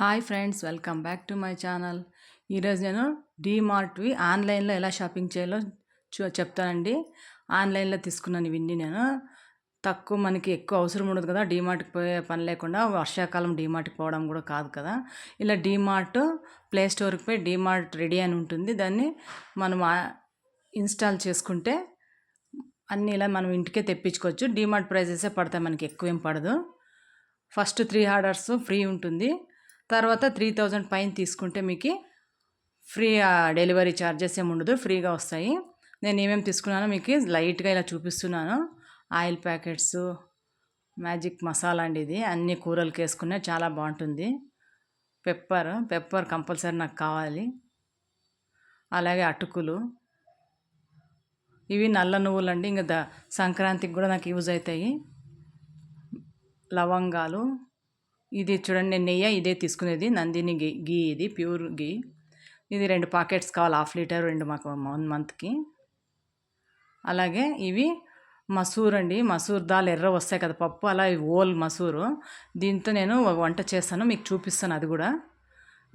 Hi friends welcome back to my channel. ఈరోజు నేను డీమార్ట్వి ఆన్లైన్లో ఎలా షాపింగ్ చేయాలో చూ చెప్తానండి. ఆన్లైన్లో తీసుకున్నాను ఇవన్నీ నేను. తక్కువ మనకి ఎక్కువ అవసరం ఉండదు కదా డీమార్ట్కి పోయే పని లేకుండా వర్షాకాలం డీమార్ట్కి పోవడం కూడా కాదు కదా. ఇలా డీమార్ట్ ప్లే స్టోర్కి పోయి డీమార్ట్ రెడీ అని ఉంటుంది. దాన్ని మనం ఇన్స్టాల్ చేసుకుంటే అన్నీ ఇలా మనం ఇంటికే తెప్పించుకోవచ్చు. డీమార్ట్ ప్రైజెసే పడతాయి మనకి ఎక్కువ ఏం పడదు. ఫస్ట్ త్రీ ఆర్డర్స్ ఫ్రీ ఉంటుంది. తర్వాత త్రీ థౌజండ్ పైన తీసుకుంటే మీకు ఫ్రీ డెలివరీ ఛార్జెస్ ఏమి ఉండదు ఫ్రీగా వస్తాయి. నేను ఏమేమి తీసుకున్నానో మీకు లైట్గా ఇలా చూపిస్తున్నాను. ఆయిల్ ప్యాకెట్స్ మ్యాజిక్ మసాలా అండి ఇది. అన్ని కూరలకు వేసుకునే చాలా బాగుంటుంది. పెప్పర్ పెప్పర్ కంపల్సరీ నాకు కావాలి. అలాగే అటుకులు. ఇవి నల్ల నువ్వులు అండి ఇంకా సంక్రాంతికి కూడా నాకు యూజ్ అవుతాయి. లవంగాలు. ఇది చూడండి నేను నెయ్యి ఇదే తీసుకునేది నందిని గీ గీ ఇది ప్యూర్ గీ. ఇది రెండు పాకెట్స్ కావాలి హాఫ్ లీటర్ రెండు మాకు వన్ మంత్కి. అలాగే ఇవి మసూర్ అండి మసూర్ దాల్ ఎర్ర వస్తాయి కదా పప్పు అలా ఓల్ మసూరు. దీంతో నేను వంట చేస్తాను మీకు చూపిస్తాను అది కూడా.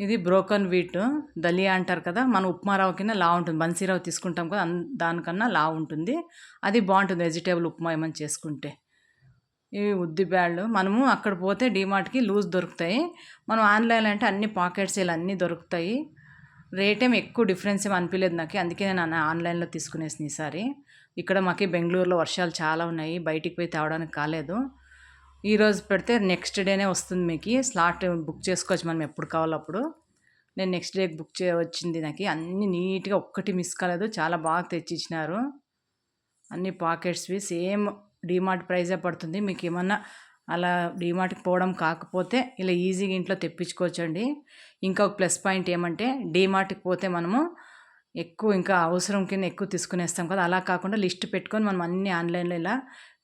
ఇది బ్రోకన్ వీట్ దలియా అంటారు కదా మన ఉప్మా రవ్వ కింద లా ఉంటుంది బన్సీరవ్వ తీసుకుంటాం కదా దానికన్నా లా ఉంటుంది. అది బాగుంటుంది వెజిటేబుల్ ఉప్మా ఏమైనా చేసుకుంటే. ఇవి ఉద్ది బ్యాళ్ళు మనము అక్కడ పోతే డిమార్ట్కి లూజ్ దొరుకుతాయి. మనం ఆన్లైన్ అంటే అన్ని పాకెట్స్ ఇలా అన్నీ దొరుకుతాయి. రేట్ ఏమి ఎక్కువ డిఫరెన్స్ ఏమి అనిపించలేదు నాకు. అందుకే నేను ఆన్లైన్లో తీసుకునేసిన ఈసారి ఇక్కడ మాకు బెంగళూరులో వర్షాలు చాలా ఉన్నాయి. బయటికి పోయి తేవడానికి కాలేదు. ఈరోజు పెడితే నెక్స్ట్ డేనే వస్తుంది మీకు. స్లాట్ బుక్ చేసుకోవచ్చు మనం ఎప్పుడు కావాలో అప్పుడు. నేను నెక్స్ట్ డే బుక్ చే వచ్చింది నాకు. అన్నీ నీట్గా ఒక్కటి మిస్ కాలేదు. చాలా బాగా తెచ్చిచ్చినారు. అన్ని పాకెట్స్వి సేమ్ డీమార్ట్ ప్రైజే పడుతుంది. మీకు ఏమన్నా అలా డీమార్ట్కి పోవడం కాకపోతే ఇలా ఈజీగా ఇంట్లో తెప్పించుకోవచ్చండి. ఇంకొక ప్లస్ పాయింట్ ఏమంటే డీమార్ట్కి పోతే మనము ఎక్కువ ఇంకా అవసరం కింద ఎక్కువ తీసుకునేస్తాం కదా. అలా కాకుండా లిస్ట్ పెట్టుకొని మనం అన్ని ఆన్లైన్లో ఇలా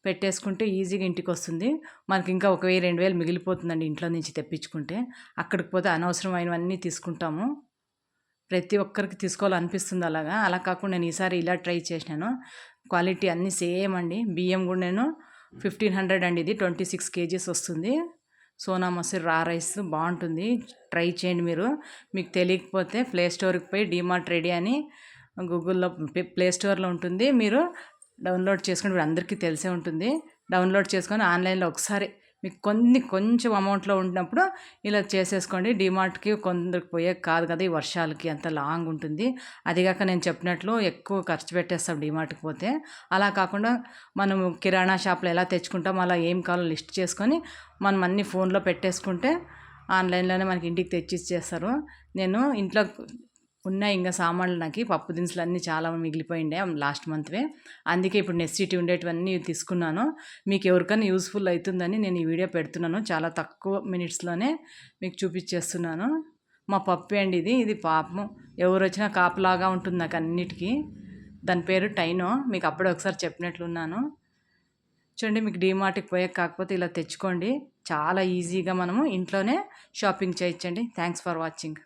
పెట్టేసుకుంటే ఈజీగా ఇంటికి వస్తుంది. మనకి ఇంకా ఒక వెయ్యి రెండు వేలు మిగిలిపోతుందండి ఇంట్లో నుంచి తెప్పించుకుంటే. అక్కడికి పోతే అనవసరమైనవన్నీ తీసుకుంటాము. ప్రతి ఒక్కరికి తీసుకోవాలనిపిస్తుంది అలాగా. అలా కాకుండా నేను ఈసారి ఇలా ట్రై చేసినాను. క్వాలిటీ అన్నీ సేమ్ అండి. బియ్యం కూడా నేను ఫిఫ్టీన్ హండ్రెడ్ అండి. ఇది ట్వంటీ సిక్స్ కేజీస్ వస్తుంది. సోనా మసూర్ రా రైస్ బాగుంటుంది. ట్రై చేయండి మీరు. మీకు తెలియకపోతే ప్లే స్టోర్కి పోయి డిమార్ట్ రెడీ అని గూగుల్లో ప్లే స్టోర్లో ఉంటుంది. మీరు డౌన్లోడ్ చేసుకుని మీరు అందరికీ తెలిసే ఉంటుంది. డౌన్లోడ్ చేసుకొని ఆన్లైన్లో ఒకసారి మీకు కొన్ని కొంచెం అమౌంట్లో ఉన్నప్పుడు ఇలా చేసేసుకోండి. డిమార్ట్కి కొందరికి పోయే కాదు కదా ఈ వర్షాలకి అంత లాంగ్ ఉంటుంది. అదిగాక నేను చెప్పినట్లు ఎక్కువ ఖర్చు పెట్టేస్తాం డిమార్ట్కి పోతే. అలా కాకుండా మనం కిరాణా షాప్లో ఎలా తెచ్చుకుంటాం అలా ఏం కావాలో లిస్ట్ చేసుకొని మనం అన్ని ఫోన్లో పెట్టేసుకుంటే ఆన్లైన్లోనే మనకి ఇంటికి తెచ్చి ఇచ్చేస్తారు నేను ఇంట్లో ఉన్నాయి. ఇంకా సామాన్లు నాకు పప్పు దినుసులు అన్నీ చాలా మిగిలిపోయిండే లాస్ట్ మంత్వే. అందుకే ఇప్పుడు నెసిటీ ఉండేటివన్నీ తీసుకున్నాను. మీకు ఎవరికైనా యూస్ఫుల్ అవుతుందని నేను ఈ వీడియో పెడుతున్నాను. చాలా తక్కువ మినిట్స్లోనే మీకు చూపించేస్తున్నాను. మా పప్పు అండి ఇది. ఇది పాపం ఎవరు వచ్చినా కాపులాగా ఉంటుంది నాకు అన్నిటికీ. దాని పేరు టైనో. మీకు అప్పుడే ఒకసారి చెప్పినట్లున్నాను. చూడండి మీకు డీమార్ట్కి పోయాక కాకపోతే ఇలా తెచ్చుకోండి. చాలా ఈజీగా మనము ఇంట్లోనే షాపింగ్ చేయొచ్చండి థ్యాంక్స్ ఫర్ వాచింగ్.